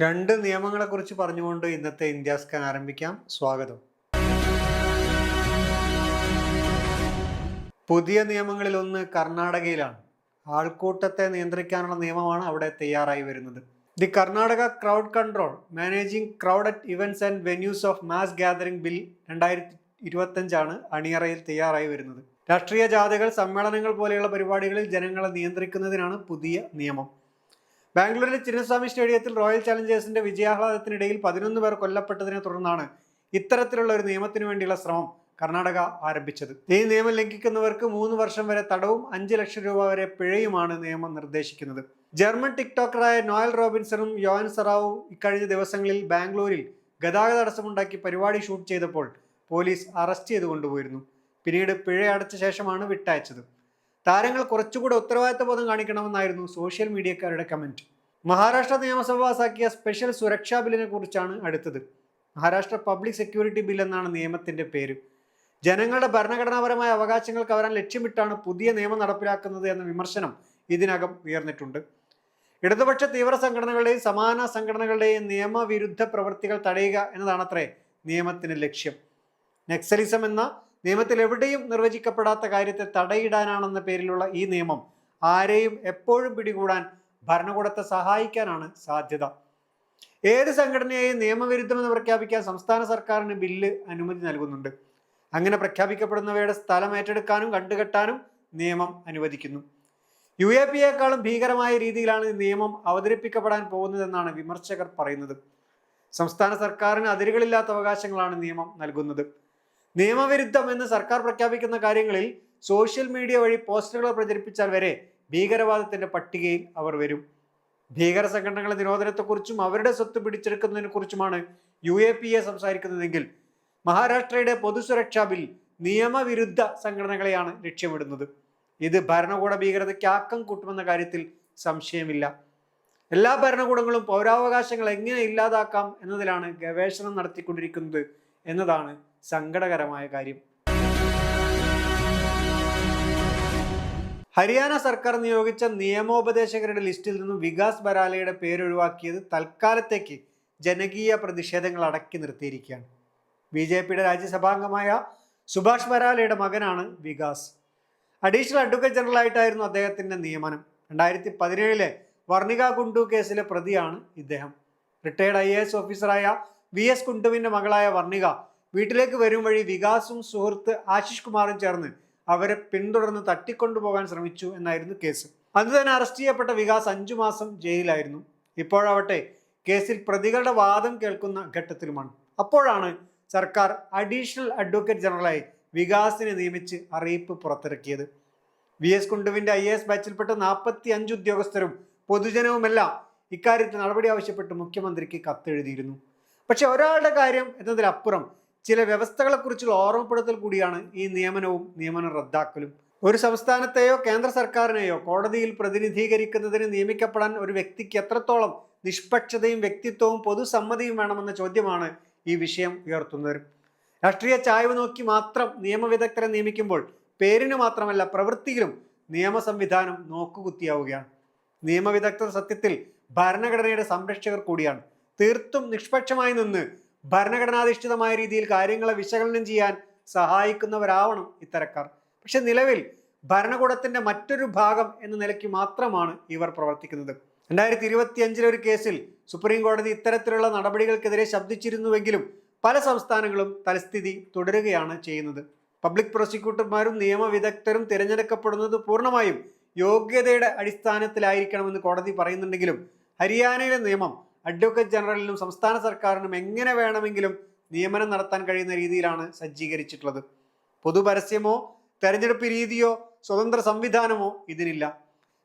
രണ്ട് നിയമങ്ങളെക്കുറിച്ച് പറഞ്ഞുകൊണ്ട് ഇന്നത്തെ ഇന്ത്യ സ്കാൻ ആരംഭിക്കാം. സ്വാഗതം. പുതിയ നിയമങ്ങളിൽ ഒന്ന് കർണാടകയിലാണ്. ആൾക്കൂട്ടത്തെ നിയന്ത്രിക്കാനുള്ള നിയമമാണ് അവിടെ തയ്യാറായി വരുന്നത്. The Karnataka crowd control managing crowd at events and venues of mass gathering bill രണ്ടായിരത്തി ഇരുപത്തഞ്ചാണ് അണിയറയിൽ തയ്യാറായി വരുന്നത്. രാഷ്ട്രീയ ജാഥകൾ സമ്മേളനങ്ങൾ പോലെയുള്ള പരിപാടികളിൽ ജനങ്ങളെ നിയന്ത്രിക്കുന്നതിനാണ് പുതിയ നിയമം. ബാംഗ്ലൂരിലെ ചിന്നസ്വാമി സ്റ്റേഡിയത്തിൽ റോയൽ ചലഞ്ചേഴ്സിന്റെ വിജയാഹ്ലാദത്തിനിടയിൽ പതിനൊന്ന് പേർ കൊല്ലപ്പെട്ടതിനെ തുടർന്നാണ് ഇത്തരത്തിലുള്ള ഒരു നിയമത്തിനു വേണ്ടിയുള്ള ശ്രമം കർണാടക ആരംഭിച്ചത്. ഈ നിയമം ലംഘിക്കുന്നവർക്ക് മൂന്ന് വർഷം വരെ തടവും അഞ്ച് ലക്ഷം രൂപ വരെ പിഴയുമാണ് നിയമം നിർദ്ദേശിക്കുന്നത്. ജർമ്മൻ ടിക്ടോക്കറായ നോയൽ റോബിൻസണും യോൻ സറാവും ഇക്കഴിഞ്ഞ ദിവസങ്ങളിൽ ബാംഗ്ലൂരിൽ ഗതാഗത തടസ്സമുണ്ടാക്കി പരിപാടി ഷൂട്ട് ചെയ്തപ്പോൾ പോലീസ് അറസ്റ്റ് ചെയ്തു കൊണ്ടുപോയിരുന്നു. പിന്നീട് പിഴ അടച്ച ശേഷമാണ് വിട്ടയച്ചത്. താരങ്ങൾ കുറച്ചുകൂടെ ഉത്തരവാദിത്ത ബോധം കാണിക്കണമെന്നായിരുന്നു സോഷ്യൽ മീഡിയക്കാരുടെ കമന്റ്. മഹാരാഷ്ട്ര നിയമസഭ പാസാക്കിയ സ്പെഷ്യൽ സുരക്ഷാ ബില്ലിനെ കുറിച്ചാണ് അടുത്തത്. മഹാരാഷ്ട്ര പബ്ലിക് സെക്യൂരിറ്റി ബിൽ എന്നാണ് നിയമത്തിന്റെ പേര്. ജനങ്ങളുടെ ഭരണഘടനാപരമായ അവകാശങ്ങൾ കവരാൻ ലക്ഷ്യമിട്ടാണ് പുതിയ നിയമം നടപ്പിലാക്കുന്നത് എന്ന വിമർശനം ഇതിനകം ഉയർന്നിട്ടുണ്ട്. ഇടതുപക്ഷ തീവ്ര സംഘടനകളുടെയും സമാന സംഘടനകളുടെയും നിയമവിരുദ്ധ പ്രവൃത്തികൾ തടയുക എന്നതാണത്രേ നിയമത്തിന് ലക്ഷ്യം. നക്സലിസം എന്ന നിയമത്തിൽ എവിടെയും നിർവചിക്കപ്പെടാത്ത കാര്യത്തെ തടയിടാനാണെന്ന പേരിലുള്ള ഈ നിയമം ആരെയും എപ്പോഴും പിടികൂടാൻ ഭരണകൂടത്തെ സഹായിക്കാനാണ് സാധ്യത. ഏത് സംഘടനയെയും നിയമവിരുദ്ധമെന്ന് പ്രഖ്യാപിക്കാൻ സംസ്ഥാന സർക്കാരിന് ബില്ല് അനുമതി നൽകുന്നുണ്ട്. അങ്ങനെ പ്രഖ്യാപിക്കപ്പെടുന്നവയുടെ സ്ഥലം ഏറ്റെടുക്കാനും കണ്ടുകെട്ടാനും നിയമം അനുവദിക്കുന്നു. യു എ പിയേക്കാളും ഭീകരമായ രീതിയിലാണ് നിയമം അവതരിപ്പിക്കപ്പെടാൻ പോകുന്നതെന്നാണ് വിമർശകർ പറയുന്നത്. സംസ്ഥാന സർക്കാരിന് അതിരുകളില്ലാത്ത അവകാശങ്ങളാണ് നിയമം നൽകുന്നത്. നിയമവിരുദ്ധം എന്ന് സർക്കാർ പ്രഖ്യാപിക്കുന്ന കാര്യങ്ങളിൽ സോഷ്യൽ മീഡിയ വഴി പോസ്റ്ററുകൾ പ്രചരിപ്പിച്ചാൽ വരെ ഭീകരവാദത്തിന്റെ പട്ടികയിൽ അവർ വരും. ഭീകര സംഘടനകളുടെ നിരോധനത്തെക്കുറിച്ചും അവരുടെ സ്വത്ത് പിടിച്ചെടുക്കുന്നതിനെ കുറിച്ചുമാണ് യു എ പി എ സംസാരിക്കുന്നതെങ്കിൽ മഹാരാഷ്ട്രയുടെ പൊതുസുരക്ഷാ ബിൽ നിയമവിരുദ്ധ സംഘടനകളെയാണ് ലക്ഷ്യമിടുന്നത്. ഇത് ഭരണകൂട ഭീകരതയ്ക്ക് ആക്കം കൂട്ടുമെന്ന കാര്യത്തിൽ സംശയമില്ല. എല്ലാ ഭരണകൂടങ്ങളും പൗരാവകാശങ്ങൾ എങ്ങനെ ഇല്ലാതാക്കാം എന്നതിലാണ് ഗവേഷണം നടത്തിക്കൊണ്ടിരിക്കുന്നത് എന്നതാണ് സങ്കടകരമായ കാര്യം. ഹരിയാന സർക്കാർ നിയോഗിച്ച നിയമോപദേശകരുടെ ലിസ്റ്റിൽ നിന്നും വികാസ് ബരാലയുടെ പേരൊഴിവാക്കിയത് തൽക്കാലത്തേക്ക് ജനകീയ പ്രതിഷേധങ്ങൾ അടക്കി നിർത്തിയിരിക്കുകയാണ്. ബി ജെ പിയുടെ രാജ്യസഭാംഗമായ സുഭാഷ് ബരാലയുടെ മകനാണ് വികാസ്. അഡീഷണൽ അഡ്വക്കേറ്റ് ജനറൽ ആയിട്ടായിരുന്നു അദ്ദേഹത്തിന്റെ നിയമനം. രണ്ടായിരത്തി പതിനേഴിലെ വർണിക കുണ്ടു കേസിലെ പ്രതിയാണ് ഇദ്ദേഹം. റിട്ടയേർഡ് ഐ എ എസ് ഓഫീസറായ വി എസ് കുണ്ടുവിന്റെ മകളായ വർണിക വീട്ടിലേക്ക് വരും വഴി വികാസും സുഹൃത്ത് ആശിഷ് കുമാറും ചേർന്ന് അവരെ പിന്തുടർന്ന് തട്ടിക്കൊണ്ടുപോകാൻ ശ്രമിച്ചു എന്നായിരുന്നു കേസ്. അന്ന് തന്നെ അറസ്റ്റ് ചെയ്യപ്പെട്ട വികാസ് അഞ്ചു മാസം ജയിലായിരുന്നു ഇപ്പോഴാവട്ടെ കേസിൽ പ്രതികളുടെ വാദം കേൾക്കുന്ന ഘട്ടത്തിലുമാണ്. അപ്പോഴാണ് സർക്കാർ അഡീഷണൽ അഡ്വക്കേറ്റ് ജനറലായി വികാസിനെ നിയമിച്ച് അറിയിപ്പ് പുറത്തിറക്കിയത്. വി എസ് കുണ്ടുവിന്റെ ഐ എസ് ബാച്ചിൽപ്പെട്ട നാൽപ്പത്തി അഞ്ച് ഉദ്യോഗസ്ഥരും പൊതുജനവുമെല്ലാം ഇക്കാര്യത്തിൽ നടപടി ആവശ്യപ്പെട്ട് മുഖ്യമന്ത്രിക്ക് കത്തെഴുതിയിരുന്നു. പക്ഷെ ഒരാളുടെ കാര്യം എന്നതിലപ്പുറം ചില വ്യവസ്ഥകളെക്കുറിച്ചുള്ള ഓർമ്മപ്പെടുത്തൽ കൂടിയാണ് ഈ നിയമനവും നിയമനം റദ്ദാക്കലും. ഒരു സംസ്ഥാനത്തെയോ കേന്ദ്ര സർക്കാരിനെയോ കോടതിയിൽ പ്രതിനിധീകരിക്കുന്നതിന് നിയമിക്കപ്പെടാൻ ഒരു വ്യക്തിക്ക് എത്രത്തോളം നിഷ്പക്ഷതയും വ്യക്തിത്വവും പൊതുസമ്മതിയും വേണമെന്ന ചോദ്യമാണ് ഈ വിഷയം ഉയർത്തുന്നത്. രാഷ്ട്രീയ ചായ്വ് നോക്കി മാത്രം നിയമവിദഗ്ധരെ നിയമിക്കുമ്പോൾ പേരിന് മാത്രമല്ല പ്രവൃത്തിയിലും നിയമ സംവിധാനം നോക്കുകുത്തിയാവുകയാണ്. നിയമവിദഗ്ധർ സത്യത്തിൽ ഭരണഘടനയുടെ സംരക്ഷകർ കൂടിയാണ്. തീർത്തും നിഷ്പക്ഷമായി നിന്ന് ഭരണഘടനാധിഷ്ഠിതമായ രീതിയിൽ കാര്യങ്ങളെ വിശകലനം ചെയ്യാൻ സഹായിക്കുന്നവരാവണം ഇത്തരക്കാർ. പക്ഷെ നിലവിൽ ഭരണകൂടത്തിന്റെ മറ്റൊരു ഭാഗം എന്ന നിലയ്ക്ക് മാത്രമാണ് ഇവർ പ്രവർത്തിക്കുന്നത്. രണ്ടായിരത്തി ഇരുപത്തി അഞ്ചിലെ ഒരു കേസിൽ സുപ്രീം കോടതി ഇത്തരത്തിലുള്ള നടപടികൾക്കെതിരെ ശബ്ദിച്ചിരുന്നുവെങ്കിലും പല സംസ്ഥാനങ്ങളും തലസ്ഥിതി തുടരുകയാണ് ചെയ്യുന്നത്. പബ്ലിക് പ്രോസിക്യൂട്ടർമാരും നിയമവിദഗ്ധരും തിരഞ്ഞെടുക്കപ്പെടുന്നത് പൂർണമായും യോഗ്യതയുടെ അടിസ്ഥാനത്തിലായിരിക്കണമെന്ന് കോടതി പറയുന്നുണ്ടെങ്കിലും ഹരിയാനയിലെ നിയമം അഡ്വക്കേറ്റ് ജനറലിനും സംസ്ഥാന സർക്കാരിനും എങ്ങനെ വേണമെങ്കിലും നിയമനം നടത്താൻ കഴിയുന്ന രീതിയിലാണ് സജ്ജീകരിച്ചിട്ടുള്ളത്. പൊതുപരസ്യമോ തെരഞ്ഞെടുപ്പ് രീതിയോ സ്വതന്ത്ര സംവിധാനമോ ഇതിനില്ല.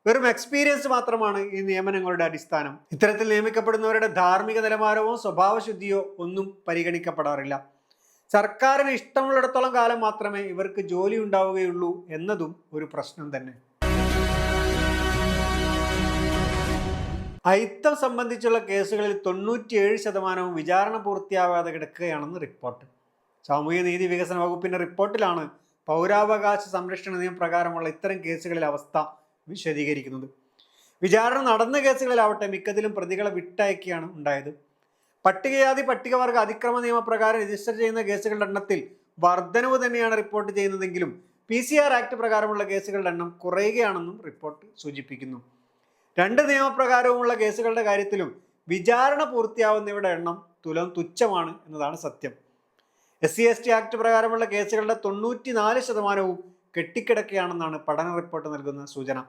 വെറും എക്സ്പീരിയൻസ് മാത്രമാണ് ഈ നിയമനങ്ങളുടെ അടിസ്ഥാനം. ഇത്തരത്തിൽ നിയമിക്കപ്പെടുന്നവരുടെ ധാർമ്മിക നിലവാരമോ സ്വഭാവശുദ്ധിയോ ഒന്നും പരിഗണിക്കപ്പെടാറില്ല. സർക്കാരിന് ഇഷ്ടമുള്ളിടത്തോളം കാലം മാത്രമേ ഇവർക്ക് ജോലി ഉണ്ടാവുകയുള്ളൂ എന്നതും ഒരു പ്രശ്നം തന്നെ. അയിത്തം സംബന്ധിച്ചുള്ള കേസുകളിൽ തൊണ്ണൂറ്റിയേഴ് ശതമാനവും വിചാരണ പൂർത്തിയാവാതെ കിടക്കുകയാണെന്ന് റിപ്പോർട്ട്. സാമൂഹ്യ നീതി വികസന വകുപ്പിന്റെ റിപ്പോർട്ടിലാണ് പൗരാവകാശ സംരക്ഷണ നിയമപ്രകാരമുള്ള ഇത്തരം കേസുകളിലെ അവസ്ഥ വിശദീകരിക്കുന്നത്. വിചാരണ നടന്ന കേസുകളിലാവട്ടെ മിക്കതിലും പ്രതികളെ വിട്ടയക്കുകയാണ് ഉണ്ടായത്. പട്ടികജാതി പട്ടികവർഗ അതിക്രമ നിയമപ്രകാരം രജിസ്റ്റർ ചെയ്യുന്ന കേസുകളുടെ എണ്ണത്തിൽ വർധനവ് തന്നെയാണ് റിപ്പോർട്ട് ചെയ്യുന്നതെങ്കിലും പി സി ആർ ആക്ട് പ്രകാരമുള്ള കേസുകളുടെ എണ്ണം കുറയുകയാണെന്നും റിപ്പോർട്ട് സൂചിപ്പിക്കുന്നു. രണ്ട് നിയമപ്രകാരവുമുള്ള കേസുകളുടെ കാര്യത്തിലും വിചാരണ പൂർത്തിയാവുന്നവരുടെ എണ്ണം തുലം തുച്ഛമാണ് എന്നതാണ് സത്യം. S C S T act പ്രകാരമുള്ള കേസുകളുടെ തൊണ്ണൂറ്റി നാല് ശതമാനവും കെട്ടിക്കിടക്കുകയാണെന്നാണ് പഠന റിപ്പോർട്ട് നൽകുന്ന സൂചന.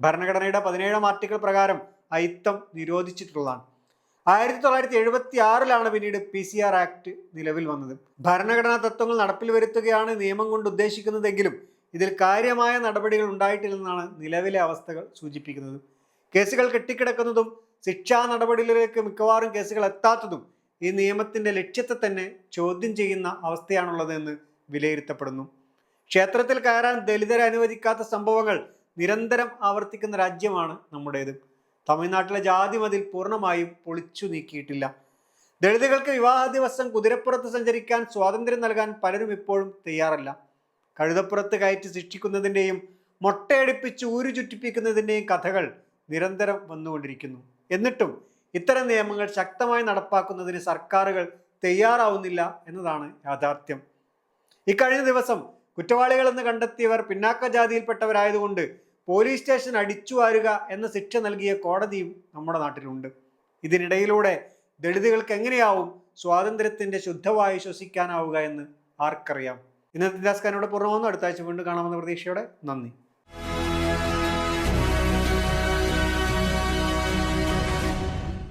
ഭരണഘടനയുടെ പതിനേഴാം ആർട്ടിക്കിൾ പ്രകാരം അയിത്തം നിരോധിച്ചിട്ടുള്ളതാണ്. ആയിരത്തി തൊള്ളായിരത്തി എഴുപത്തി ആറിലാണ് പിന്നീട് പി സി ആർ ആക്ട് നിലവിൽ വന്നത്. ഭരണഘടനാ തത്വങ്ങൾ നടപ്പിൽ വരുത്തുകയാണ് നിയമം കൊണ്ട് ഉദ്ദേശിക്കുന്നതെങ്കിലും ഇതിൽ കാര്യമായ നടപടികൾ ഉണ്ടായിട്ടില്ലെന്നാണ് നിലവിലെ അവസ്ഥകൾ സൂചിപ്പിക്കുന്നത്. കേസുകൾ കെട്ടിക്കിടക്കുന്നതും ശിക്ഷാ നടപടികളിലേക്ക് മിക്കവാറും കേസുകൾ എത്താത്തതും ഈ നിയമത്തിന്റെ ലക്ഷ്യത്തെ തന്നെ ചോദ്യം ചെയ്യുന്ന അവസ്ഥയാണുള്ളതെന്ന് വിലയിരുത്തപ്പെടുന്നു. ക്ഷേത്രത്തിൽ കയറാൻ ദലിതരെ അനുവദിക്കാത്ത സംഭവങ്ങൾ നിരന്തരം ആവർത്തിക്കുന്ന രാജ്യമാണ് നമ്മുടേത്. തമിഴ്നാട്ടിലെ ജാതി മതിൽ പൂർണമായും പൊളിച്ചു നീക്കിയിട്ടില്ല. ദളിതുകൾക്ക് വിവാഹ ദിവസം കുതിരപ്പുറത്ത് സഞ്ചരിക്കാൻ സ്വാതന്ത്ര്യം നൽകാൻ പലരും ഇപ്പോഴും തയ്യാറല്ല. കഴുതപ്പുറത്ത് കയറ്റി ശിക്ഷിക്കുന്നതിന്റെയും മൊട്ടയടിപ്പിച്ച് ഊരു ചുറ്റിപ്പിക്കുന്നതിന്റെയും കഥകൾ നിരന്തരം വന്നുകൊണ്ടിരിക്കുന്നു. എന്നിട്ടും ഇത്തരം നിയമങ്ങൾ ശക്തമായി നടപ്പാക്കുന്നതിന് സർക്കാരുകൾ തയ്യാറാവുന്നില്ല എന്നതാണ് യാഥാർത്ഥ്യം. ഇക്കഴിഞ്ഞ ദിവസം കുറ്റവാളികളെന്ന് കണ്ടെത്തിയവർ പിന്നാക്ക ജാതിയിൽപ്പെട്ടവരായതുകൊണ്ട് പോലീസ് സ്റ്റേഷൻ അടിച്ചു വാരുക എന്ന ശിക്ഷ നൽകിയ കോടതിയും നമ്മുടെ നാട്ടിലുണ്ട്. ഇതിനിടയിലൂടെ ദളിതുകൾക്ക് എങ്ങനെയാവും സ്വാതന്ത്ര്യത്തിന്റെ ശുദ്ധവായു ശ്വസിക്കാനാവുക എന്ന് ആർക്കറിയാം. ഇന്നത്തെ ദാസ്കാനോട് പൂർണമാകുന്നു അടുത്ത ആഴ്ച വീണ്ടും കാണാമെന്ന പ്രതീക്ഷയോടെ നന്ദി.